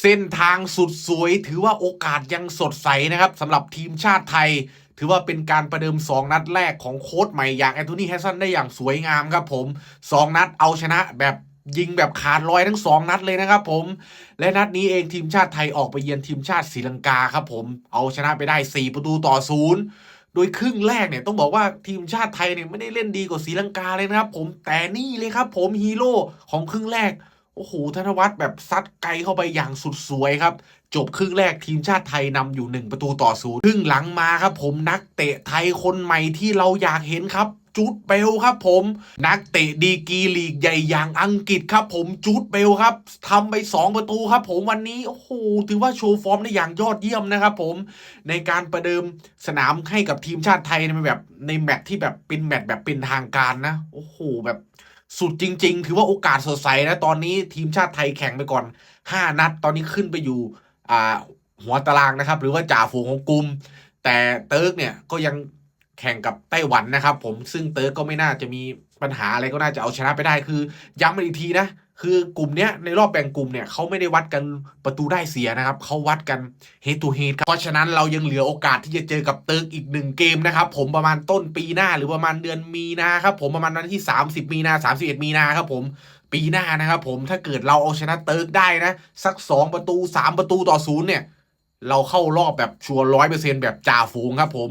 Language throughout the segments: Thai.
เส้นทางสุดสวย ถือว่าโอกาสยังสดใสนะครับสำหรับทีมชาติไทย ถือว่าเป็นการประเดิม 2 นัดแรกของโค้ชใหม่อย่างแอนโทนีแฮสซันได้อย่างสวยงามครับผม 2 นัดเอาชนะแบบยิงแบบขาดลอยทั้ง 2 นัดเลยนะครับผม และนัดนี้เองทีมชาติไทยออกไปเยือนทีมชาติศรีลังกาครับผม เอาชนะไปได้ 4 ประตูต่อศูนย์โดยครึ่งแรกเนี่ยต้องบอกว่าทีมชาติไทยเนี่ยไม่ได้เล่นดีกว่าศรีลังกาเลยนะครับผมแต่นี่เลยครับผมฮีโร่ของครึ่งแรก โอ้โหธนวัฒน์แบบซัดไกลเข้าไปอย่างสุดสวยครับ จบครึ่งแรกทีมชาติไทยนำอยู่ 1 ประตูต่อศูนย์ครึ่งหลังมาครับผมนักเตะไทยคนใหม่ที่เราอยากเห็นครับจูดเบลครับผม นักเตะดีกีลีกใหญ่อย่างอังกฤษครับผมจูดเบลครับทำไป 2 ประตูครับผมวันนี้โอ้โหถือว่าโชว์ฟอร์มได้อย่างยอดเยี่ยมนะครับผมในการประเดิมสนามให้กับทีมชาติไทยในแบบในแมตช์ที่แบบเป็นแมตช์แบบเป็นทางการนะ โอ้โหแบบ สุดจริง ๆ ถือว่าโอกาสสดใสนะตอนนี้ทีมชาติไทยแข่งไปก่อน 5 นัด ตอนนี้ขึ้นไปอยู่อ่าหัวตารางนะครับ หรือว่าจ่าฝูงของกลุ่มแต่เติร์กเนี่ยก็ยัง แข่งกับไต้หวันนะครับ ผมซึ่งเติร์กก็ไม่น่าจะมีปัญหาอะไรก็น่าจะเอาชนะไปได้คือ ย้ำอีกทีนะ คือกลุ่มเนี้ยในรอบแบ่งกลุ่มเนี่ยเขาไม่ได้วัดกันประตูได้เสียนะครับเขาวัดกัน head to head ครับเพราะฉะนั้นเรายังเหลือโอกาสที่จะเจอกับเติร์กอีกหนึ่งเกมนะครับผมประมาณต้นปีหน้าหรือประมาณเดือนมีนาครับผมประมาณวันที่ 30 มีนา31 มีนาครับผมปีหน้านะครับผมถ้าเกิดเราเอาชนะเติร์กได้นะ สัก 2 ประตู 3 ประตูต่อศูนย์เนี่ยเราเข้ารอบแบบชัวร์ร้อยเปอร์เซ็นต์แบบจ่าฝูงครับผม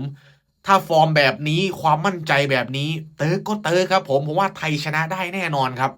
ถ้าฟอร์มแบบนี้ความมั่นใจแบบนี้ เตอร์ก็เตอร์ครับผมผมว่าไทยชนะได้แน่นอนครับ